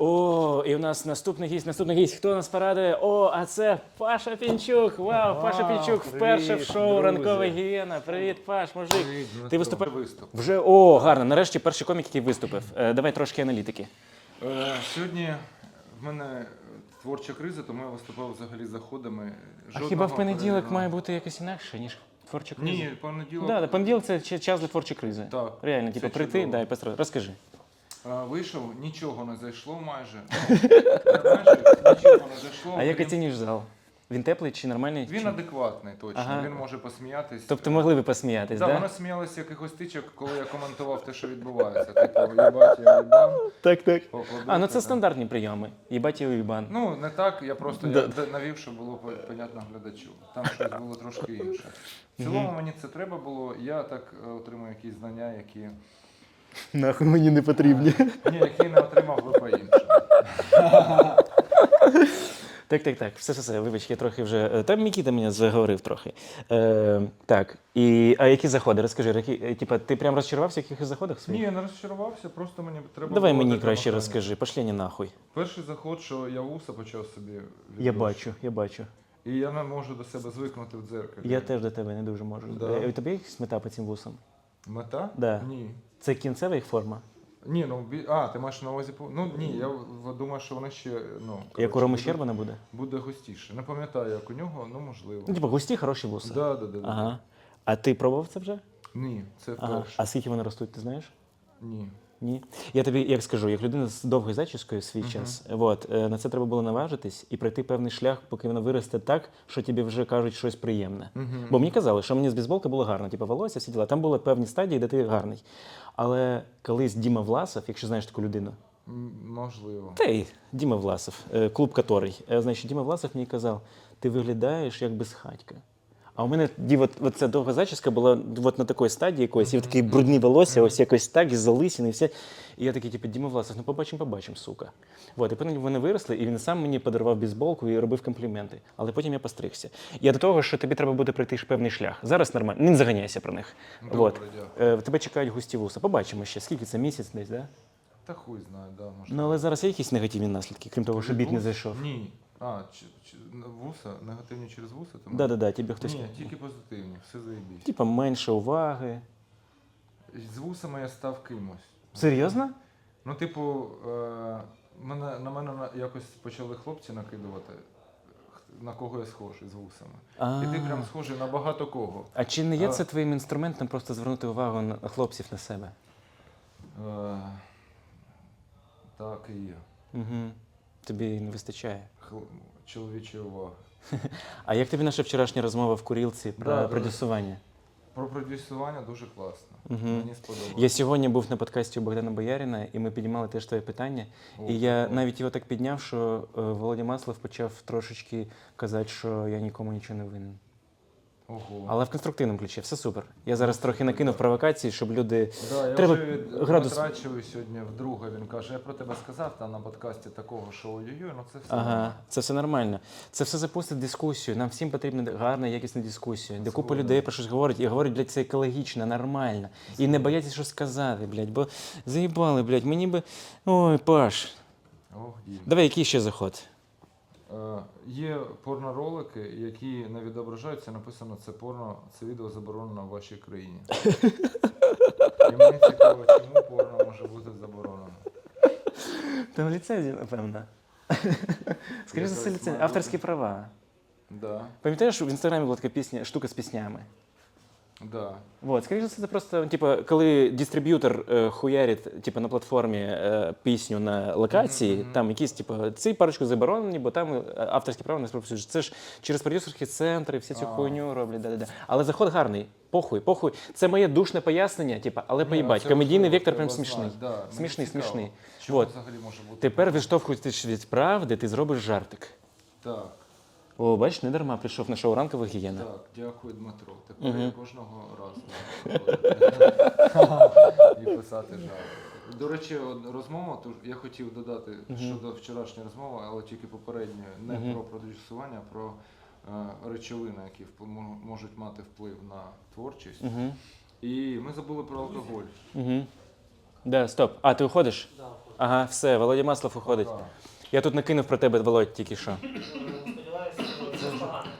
О, і у нас наступний гість, наступний гість. Хто нас порадує? О, а це Паша Пінчук. Вау, Паша Пінчук привіт, вперше в шоу друзі. Ранкова гієна. Привіт, Паш, мужик. Ти виступав? Виступ. Вже о, гарно. Нарешті перший комік, який виступив. Е, давай трошки аналітики. Е, Сьогодні в мене творча криза, тому я виступав взагалі заходами. А хіба в понеділок має бути якось інакше, ніж творча криза? Ні, понеділок Да, да, понеділок це ч- час для творчої кризи. Так, Реально, це типу, прийти, чудово. да, і. Розкажи. Е, вийшов, нічого не зайшло майже. Знаєш, нічого не зайшло. А як крім- оцінюєш зал? Він теплий чи нормальний? Він чи... адекватний, точно. Ага. Він може посміятись. Тобто могли би посміятись, Да, так? Вони сміялися якихось тичок, коли я коментував те, що відбувається. Типу, їбать, я їбан. Так, так. поаплодуйте, А, ну це там. стандартні прийоми. Їбать і уїбан. Ну, не так, я просто я д- навів, щоб було по- понятно глядачу. Там щось було трошки інше. В цілому мені це треба було. Я так е, отримую якісь знання, які, Нахуй мені не потрібні. ні, які не отримав би по-іншому. Так, так, так. Все, все, все. Вибач, я трохи вже. е, Там Мікіта мене заговорив трохи. Е, так. І, а які заходи? Розкажи, які, е, типа, ти прям розчарувався в якихось заходах Ні, я не розчарувався, просто мені треба Давай було мені краще механіка. розкажи. Пошли не нахуй. Перший заход, що я вуса почав собі Я бачу, я бачу. І я не можу до себе звикнути в дзеркалі. Я теж до тебе не дуже можу. Да. Е, У тебе є якась мета по цим вусам? Мета? Да. Ні. Це кінцева їх форма? Ні, ну бі- а, ти маєш на увазі по- Ну ні, я в- думаю, що вони ще ну Як у коротше, Роми буде- Щербана буде? Буде густіше. Не пам'ятаю, як у нього, ну можливо. Ну, типу, густі, хороші вуса. Да, да, да, да. Ага. А ти пробував це вже? Ні, це Ага. вперше. А скільки вони ростуть, ти знаєш? Ні. Ні. Я тобі як скажу, як людина з довгою зачіскою свій Мгм. час, от, е, на це треба було наважитись і пройти певний шлях, поки воно виросте так, що тобі вже кажуть щось приємне. Мгм. Бо мені казали, що мені з бейсболки було гарно, типу волосся, всі діла. Там були певні стадії, де ти гарний. Але колись Діма Власов, якщо знаєш таку людину, Можливо. та й Діма Власов, е, клуб Которий. Е, Значить, Діма Власов мені казав, ти виглядаєш як безхатька. А у мене тоді от, от ця довга зачіска була от на такій стадії якоїсь, і от такі брудні волосся, ось якось так, із залисини, і все. І я такий, типу, Діма Власов, ну побачимо, побачимо, сука. От, і потім вони виросли, і він сам мені подарував бейсболку і робив компліменти. Але потім я постригся. Я до того, що тобі треба буде пройти певний шлях. Зараз нормально, не заганяйся про них. Добре, От. Е, Тебе чекають густі вуса. Побачимо ще, скільки це місяць десь, да? Та хуй знає, да, може. Ну але зараз є якісь негативні наслідки, крім того, що біт не зайшов. Ні. А, чи, чи, вуса, негативні через вуса? Тому... Да, да, да, тебе хтось. Ні, тільки позитивні, все заєбісь. Типа менше уваги. З вусами я став кимось. Серйозно? Ну, типу, е, мене, на мене на- якось почали хлопці накидувати, х- на кого я схожий з вусами. А, І ти прям схожий на багато кого. а чи не є це твоїм інструментом просто звернути увагу на хлопців на себе? Е, так і є. Угу. Тобі не вистачає. Чоловічої уваги. А як тобі наша вчорашня розмова в курілці про Да, продюсування? Про продюсування дуже класно. Угу. Мені сподобалося. Я сьогодні був на подкасті у Богдана Бояріна, і ми піднімали теж твоє питання. О, І я о. навіть його так підняв, що е, Володя Маслов почав трошечки казати, що я нікому нічого не винен. Ого. Але в конструктивному ключі, все супер. Я зараз трохи накинув провокації, щоб люди. Да, я Треба вже від градус- сьогодні вдруге. Він каже, я про тебе сказав там на подкасті такого, що ой-ой-ой, ну це все. Ага, нормально». це все нормально. Це все запустить дискусію. Нам всім потрібна гарна, якісна дискусія, де купа людей про щось говорить і говорять, блядь, це екологічно, нормально. І не бояться щось сказати, блядь, бо заїбали, блядь, мені би. Ой, Паш. Ох, Давай, який ще заход? Е, Є порноролики, які не відображаються, написано це порно, це відео заборонено в вашій країні. І мені цікаво, чому порно може бути заборонено. Там ліцензія, напевно. Скоріше за все, Якась ліцензія. Авторські права. Да, Пам'ятаєш, в інстаграмі була така пісня, штука з піснями. Да. Вот, скоріше за все, це просто, типу, коли дистриб'ютор е, хуярить типу, на платформі е, пісню на локації, там якісь, типу, ці парочку заборонені, бо там е, авторські права не співпрацюють. Це ж через продюсерські центри, всі цю хуйню роблять. Да-да-да. Але заход гарний. Похуй, похуй. Це моє душне пояснення, типу, але Ні, поїбать. це Комедійний важливо, вектор треба прям смішний. знати, да, мені Смішний, цікаво, смішний. Що Вот. взагалі може бути? Тепер відштовхуючись від правди, ти зробиш жартик. Так, О, бачиш, не дарма прийшов на шоу ранкова гігієна. так, дякую, Дмитро. Тепер Мгм. я кожного разу приходити і писати жарт. До речі, розмова, то я хотів додати щодо вчорашньої розмови, але тільки попередньої, не Мгм. про продюсування, а про е, речовини, які мо- можуть мати вплив на творчість. Угу. І ми забули про алкоголь. Угу. Да, стоп. А, ти уходиш? Да. Ага, все, Володя Маслов уходить. Так. Я тут накинув про тебе, Володь, тільки що.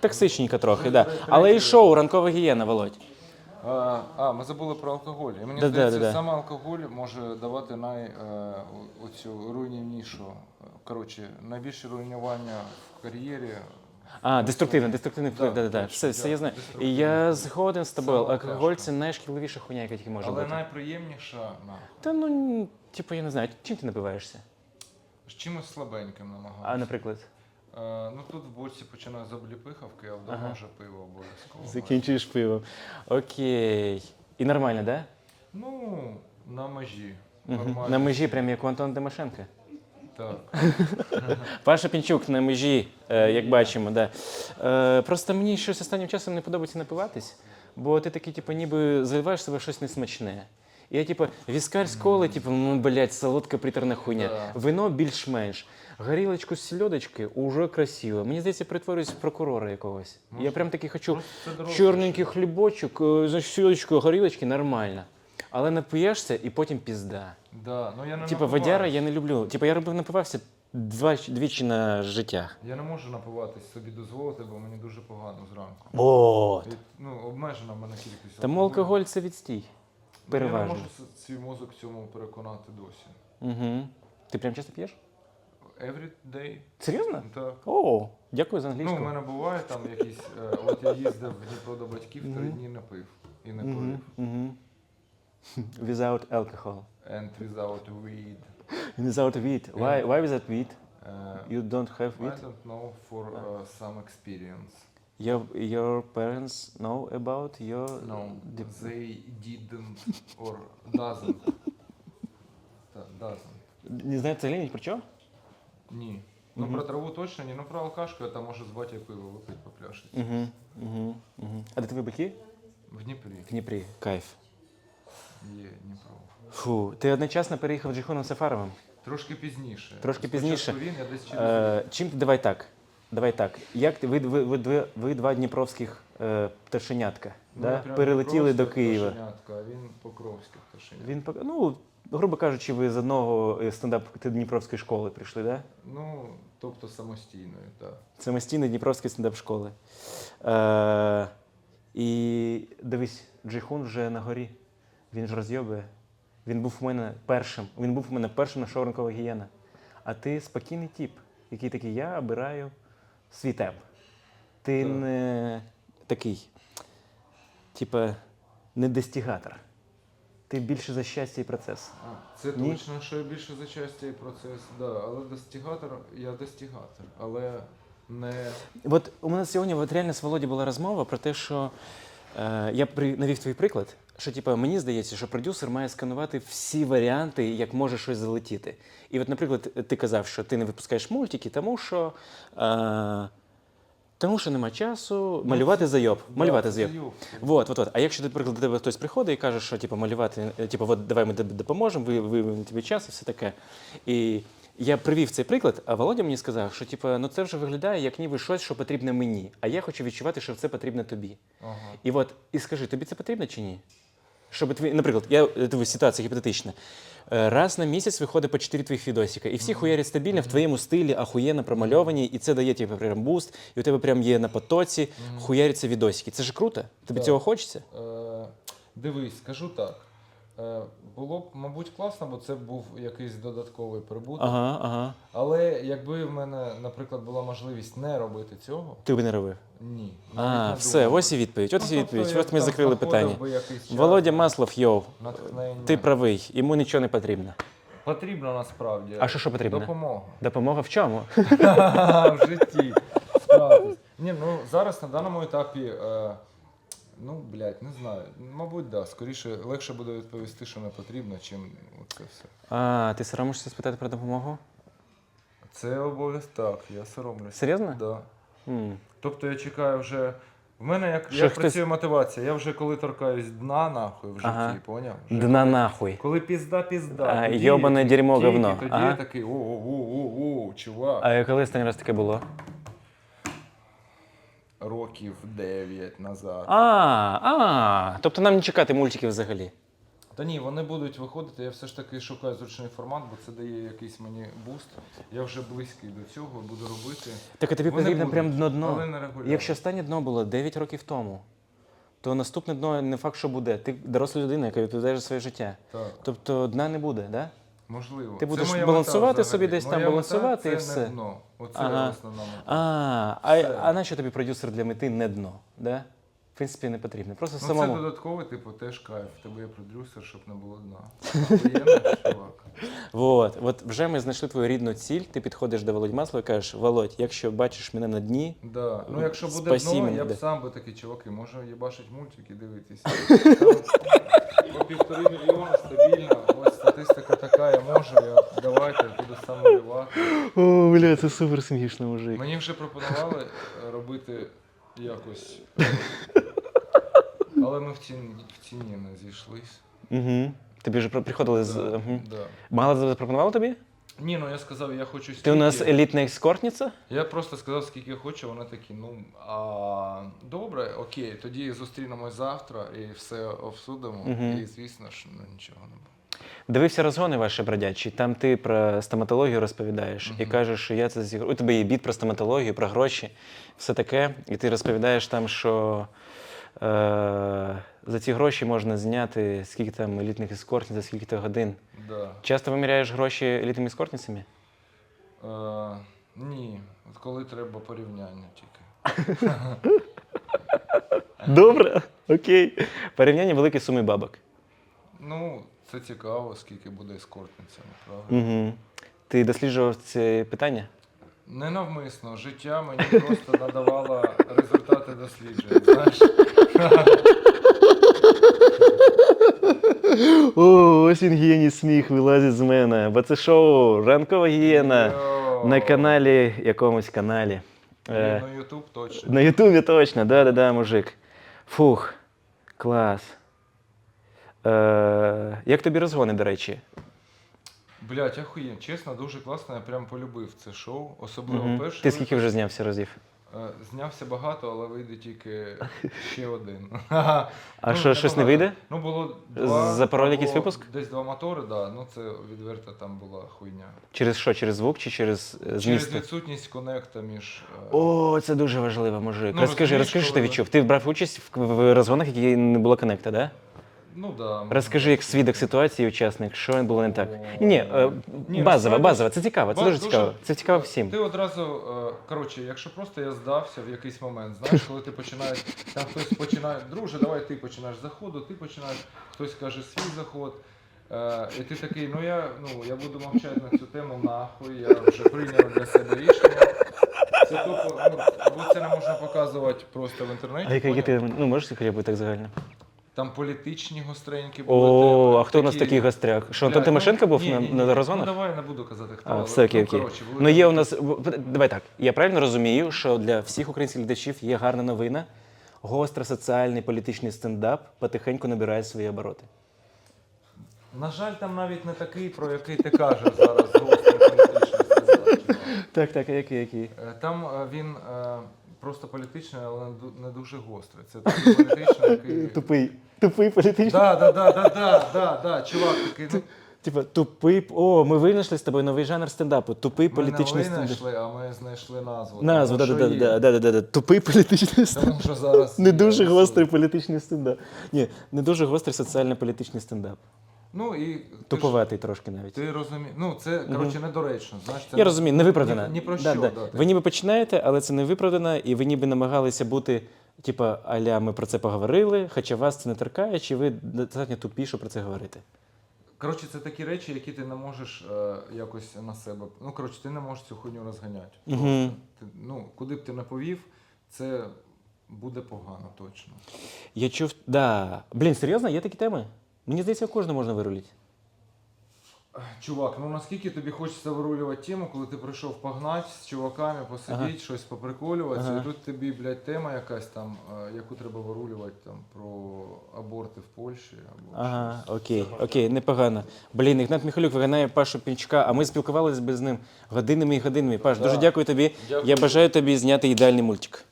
Токсичненько трохи, так. Да. Але і шоу ранкова гієна, Володь. А, а, ми забули про алкоголь. І мені Да-да, здається, да-да. саме алкоголь може давати най, е, оцю руйнівнішу. Коротше, найбільше руйнування в кар'єрі. А, деструктивний, деструктивний вплив, Да, да, да, да. Все, все я знаю. І я згоден з тобою. Саме Алкоголь це найшкідливіша хуйня, яка тільки може Але бути. найприємніша на Та ну, типу, я не знаю, чим ти напиваєшся? з чимось слабеньким намагаюся. А, наприклад, Е, ну тут в боці починаю з обліпихавки, а вдома Ага. вже пиво обов'язково. закінчуєш пивом. Окей. І нормально, да? Ну, на межі. Мгм. На межі, прям як у Антона Тимошенка. Так. Паша Пінчук на межі, е, як бачимо, да. Е, просто мені щось останнім часом не подобається напиватись, бо ти такий, типу, ніби заливаєш себе щось несмачне. Я, типу, віскарь з коли, типу, ну, блядь, солодка приторна хуйня. Да. Вино більш-менш. Горілочку з сільодочки уже красиво. Мені здається, притворююсь в прокурора якогось. Я прям такий хочу чорненький хлібочок, е, значить, сільодочку, горілочки, нормально. Але нап'єшся і потім пізда. Да. Ну, я не Типа напиваюсь. водяра я не люблю. Типа я робив напивався два, двічі на життя. Я не можу напиватись собі дозволити, бо мені дуже погано зранку. От. І, ну, обмежена в мене кількість. Тому алкоголь це відстій. Я не можу свій мозок цьому переконати досі. Угу. Ти прям часто п'єш? Every day. Серйозно? Так. О, дякую за Ну, у мене буває там якісь. е, От я їздив в Дніпро до батьків, три дні не пив і не Мгм, курив. мгм. Without alcohol. And without weed. Without weed. Why, why without weed? Е, You don't have I don't know for uh, some experience. Your, your parents know about your... No, they didn't or doesn't. Та, doesn't. Не знаю взагалі ні про що? Ні. Ну про траву точно ні, ну про алкашку я там можу з батькою пиво випити по пляшці. Угу, угу, угу. А де твої батьки? В Дніпрі В Дніпрі. Кайф. є Дніпро. Фу, ти одночасно переїхав з Джихоном Сафаровим. Трошки пізніше. Трошки Спочатку пізніше. він, я десь через Е, чим давай так? Давай так. Як ти ви, ви, ви, ви, ви два дніпровських е, пташенятка, Ну, да? перелетіли до Києва. пташенятко, А він Покровське пташеня. Він пок- ну, грубо кажучи, ви з одного е, стендап Дніпровської школи прийшли, да? Ну, тобто самостійною, так. Самостійної Дніпровської стендап-школи. Е, і дивись, Джейхун вже на горі. Він ж розйобує. Він був у мене першим. Він був у мене першим на шоу «Ранкова гієна. А ти спокійний тіп, який такий, я обираю свій темп. Ти Так. не такий, типа, не достігатор. Ти більше за щастя і процес. А, це Ні? точно, що я більше за часті процес, да, але достигатор, я достигатор, але не. От у мене сьогодні от реально з Володі була розмова про те, що е, я при, навів твій приклад, що типу, мені здається, що продюсер має сканувати всі варіанти, як може щось залетіти. І от, наприклад, ти казав, що ти не випускаєш мультики, тому що. Е, тому що нема часу малювати зайоб. Малювати зайоб. Вот, вот, вот. А якщо, наприклад, до тебе хтось приходить і каже, що типу, малювати, е, типу, от давай ми тобі допоможемо, ви, ви тобі час і все таке. І я привів цей приклад, а Володя мені сказав, що типу, ну це вже виглядає як ніби щось, що потрібне мені. А я хочу відчувати, що це потрібно тобі. Ага. І от, і скажи, тобі це потрібно чи ні? Щоб твій, наприклад, я е, дивись, ситуація гіпотетична. Е, Раз на місяць виходить по 4 твоїх відосика, і всі хуярять стабільно в твоєму стилі, ахуєнно промальовані, і це дає тебе прям буст, і у тебе прям є на потоці, хуяряться відосики. Це ж круто. Тобі Так. цього хочеться? Е, дивись, скажу так. Е, було б, мабуть, класно, бо це був якийсь додатковий прибуток. Ага, ага. Але якби в мене, наприклад, була можливість не робити цього, Ти б не робив. ні. А, все, думав. ось і відповідь. От і Ну, відповідь. тобто От ми закрили питання. Володя Маслов, йоу, ти правий, йому нічого не потрібно. Потрібно насправді. А що що потрібно? Допомога. Допомога в чому? в житті. Ні, ну зараз на даному етапі. Ну, блядь, не знаю. Мабуть, да. Скоріше легше буде відповісти, що не потрібно, чим це все. А, ти соромишся спитати про допомогу? Це обов'язок так, я соромлюся. Серйозно? Да. М. Тобто я чекаю вже. В мене як, Що як хтось- працює мотивація. Я вже коли торкаюсь дна, нахуй в житті, Ага. поняв? Вже Дна нахуй. Коли пізда, пізда. А, тоді- йобане дерьмо, тільки говно. Тоді Ага. я такий о-о-о-о, чувак. А коли останній раз таке було? Років 9 назад. А, а, тобто нам не чекати мультиків взагалі. Та ні, вони будуть виходити. Я все ж таки шукаю зручний формат, бо це дає якийсь мені буст. Я вже близький до цього, буду робити. Так а тобі Вони потрібно будуть, прям дно дно. Але не регулярно. Якщо останнє дно було 9 років тому, то наступне дно не факт, що буде. Ти доросла людина, яка відповідає за своє життя. Так, Тобто дна не буде, да? Можливо. Ти будеш балансувати мета собі десь там, балансувати і все. Не дно. Оце Ага. основна мета. А, а, Все. а нащо тобі продюсер для мети не дно? Да? В принципі, не потрібно. Просто Ну, самому. це додатковий, типу, теж кайф. В Тебе є продюсер, щоб не було дна. Охуєнно, чувак. Вот. От вже ми знайшли твою рідну ціль. Ти підходиш до Володь Масла і кажеш: Володь, якщо бачиш мене на дні, Да. Ну, якщо буде Спасі дно, я б да. сам би такий чуваки, може їбашить мультики, дивитися. По півтори мільйона стабільно, ось статистика така, я можу, я давайте, я буду сам малювати. О, бля, це супер смішно, мужик. Мені вже пропонували е, робити якось. Але ми в ціні, в ціні не зійшлись. Угу. Тобі вже про- приходили з. Да, Угу. да. Мало запропонував тобі? Ні, ну я сказав, я хочу стільки. Ти у нас елітна ескортниця? Я просто сказав, скільки я хочу, вони такі, ну а, добре, окей, тоді зустрінемось завтра і все обсудимо. Мгм. І звісно ж, ну нічого не буде. Дивився розгони ваші бродячі, там ти про стоматологію розповідаєш і кажеш, що я це зіграю. У тебе є біт про стоматологію, про гроші, все таке. І ти розповідаєш там, що е, за ці гроші можна зняти скільки там елітних ескортниць за скільки то годин. Да. Часто виміряєш гроші елітними ескортницями? Е, ні, от коли треба порівняння тільки. Добре, окей. Порівняння великі суми бабок. Ну, це цікаво, скільки буде ескортницями, правда? Угу. Ти досліджував це питання? Ненавмисно, життя мені просто надавало результати досліджень. Знаєш? О, ось він гієні сміх вилазить з мене. Бо це шоу Ранкова гієна на каналі, якомусь каналі. Е, ну Ютуб точно. на Ютубі точно, да-да-да, мужик. Фух, клас. Е, як тобі розгони, до речі? Блять, ахуєн, чесно, дуже класно, я прям полюбив це шоу. Особливо Мгм. перший. Ти скільки вже знявся разів? Е, Знявся багато, але вийде тільки ще один. А Ну, що, щось не вийде? Ну, було два. Запороли якийсь або випуск? Десь два мотори, да. Ну це відверто там була хуйня. Через що? Через звук чи через е, Через відсутність конекта між. е, О, це дуже важливо, мужик. Ну, розкажи, розумієш, розкажи, що ти коли- відчув. Ти брав участь в, в розгонах, які не було коннекта, да? Ну да. Розкажи, як свідок ситуації, учасник, що було не так. Ні, е, Ні, базово, насправді- базово, це цікаво, це Ба- дуже цікаво. Це цікаво всім. Ти одразу, е, коротше, якщо просто я здався в якийсь момент, знаєш, коли ти починаєш, там хтось починає, друже, давай ти починаєш з заходу, ти починаєш, хтось каже свій заход. Е, і ти такий, ну я, ну я буду мовчати на цю тему нахуй, я вже прийняв для себе рішення. Це тупо, ну, або це не можна показувати просто в інтернеті. А поняв? ти, ну можеш хоча б так загально? Там політичні гостренькі були. О, теми, а хто у нас такий гостряк? Що, Антон Тимошенко ну, був ні, на, ні, на ні. розгонах? Ну давай не буду казати хто. А, але, все окей, ну, окей. коротше, були Ну є у нас. Давай так. Я правильно розумію, що для всіх українських глядачів є гарна новина. Гостро соціальний політичний стендап потихеньку набирає свої обороти. На жаль, там навіть не такий, про який ти кажеш зараз гострий політичний стендап. Так, так, який, який? Е, Там е, він е, просто політичний, але не ду- не дуже гострий. Це такий політичний, який. Тупий. Тупий політичний. Да, да, да, да, да, да, да, чувак такий. Ну, Типа, тупий. О, ми винайшли з тобою новий жанр стендапу. Тупий ми політичний не стендап. знайшли, а ми знайшли назву. Назву, Тому да, що да, є. да, да, да, да, да. Тупий політичний стендап. Тому що зараз Не є дуже гострий політичний стендап. Ні, не дуже гострий соціально-політичний стендап. Ну і Туповатий трошки навіть. Ти розумієш, ну це коротше недоречно. Знаєш, це Я розумію, не виправдана. Ні, ні про Да, що. да. да, Ви ніби починаєте, але це не виправдано, і ви ніби намагалися бути, типа, аля, ми про це поговорили, хоча вас це не торкає, чи ви достатньо тупі, щоб про це говорити. Коротше, це такі речі, які ти не можеш е, якось на себе. Ну, коротше, ти не можеш цю хуйню розганяти. Просто Ти, ну, куди б ти не повів, це буде погано точно. Я чув. Да. Блін, серйозно, є такі теми? Мені здається, кожного можна вирулити. Чувак, ну наскільки тобі хочеться вирулювати тему, коли ти прийшов погнати з чуваками, посидіти, Ага. щось поприколюватися, Ага. і тут тобі, блядь, тема якась там, е, яку треба вирулювати там про аборти в Польщі або Ага, щось. окей, окей, непогано. Блін, Ігнат Міхалюк виганяє Пашу Пінчука, а ми спілкувалися без ним годинами і годинами. Паш, Да. дуже дякую тобі. Дякую. Я бажаю тобі зняти ідеальний мультик.